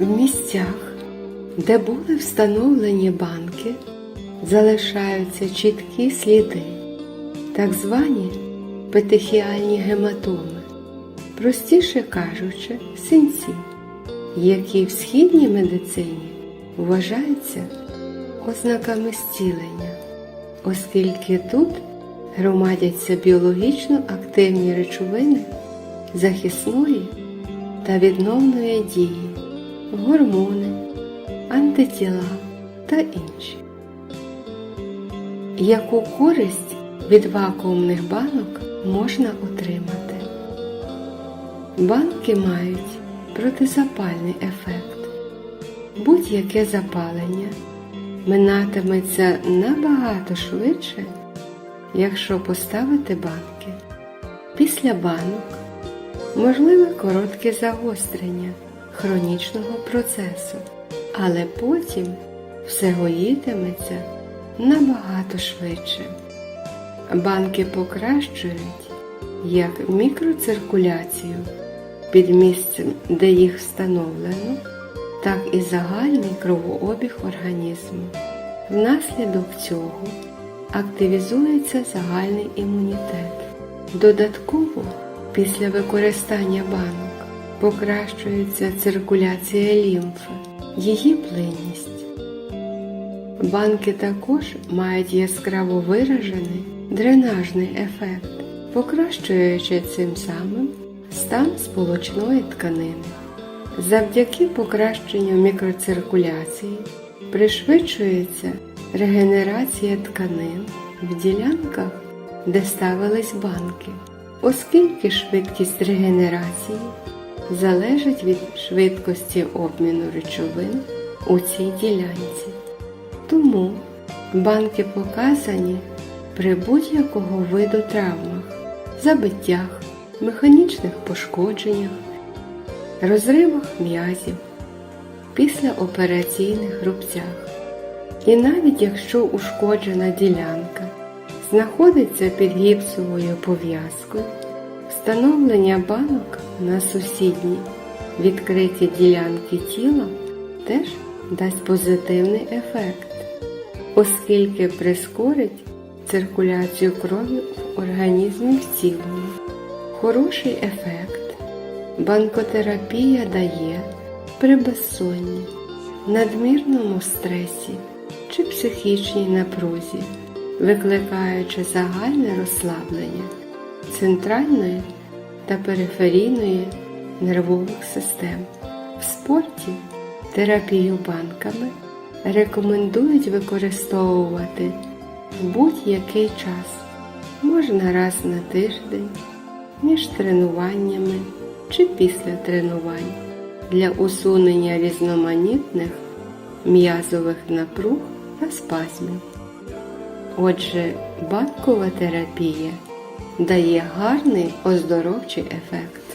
В місцях, де були встановлені банки, залишаються чіткі сліди, так звані петехіальні гематоми, простіше кажучи, синці, які в східній медицині вважаються ознаками зцілення, оскільки тут громадяться біологічно активні речовини захисної та відновної дії, гормони, антитіла та інші. Яку користь від вакуумних банок можна отримати? Банки мають протизапальний ефект. Будь-яке запалення минатиметься набагато швидше, якщо поставити банки. Після банок можливе коротке загострення хронічного процесу, але потім все гоїтиметься набагато швидше. Банки покращують як мікроциркуляцію під місцем, де їх встановлено, так і загальний кровообіг організму. Внаслідок цього активізується загальний імунітет. Додатково після використання банок покращується циркуляція лімфи, її плинність. Банки також мають яскраво виражений дренажний ефект, покращуючи цим самим стан сполочної тканини. Завдяки покращенню мікроциркуляції пришвидшується регенерація тканин в ділянках, де ставились банки, оскільки швидкість регенерації залежить від швидкості обміну речовин у цій ділянці. Тому банки показані при будь-якого виду травмах, забиттях, механічних пошкодженнях, розривах м'язів, післяопераційних рубцях. І навіть якщо ушкоджена ділянка знаходиться під гіпсовою пов'язкою, встановлення банок на сусідні відкриті ділянки тіла теж дасть позитивний ефект, оскільки прискорить циркуляцію крові в організмі в цілому. Хороший ефект банкотерапія дає при безсонні, надмірному стресі чи психічній напрузі, викликаючи загальне розслаблення центральної та периферійної нервових систем. В спорті терапію банками рекомендують використовувати в будь-який час, можна раз на тиждень, між тренуваннями чи після тренувань для усунення різноманітних м'язових напруг та спазмів. Отже, банкова терапія дає гарний оздоровчий ефект.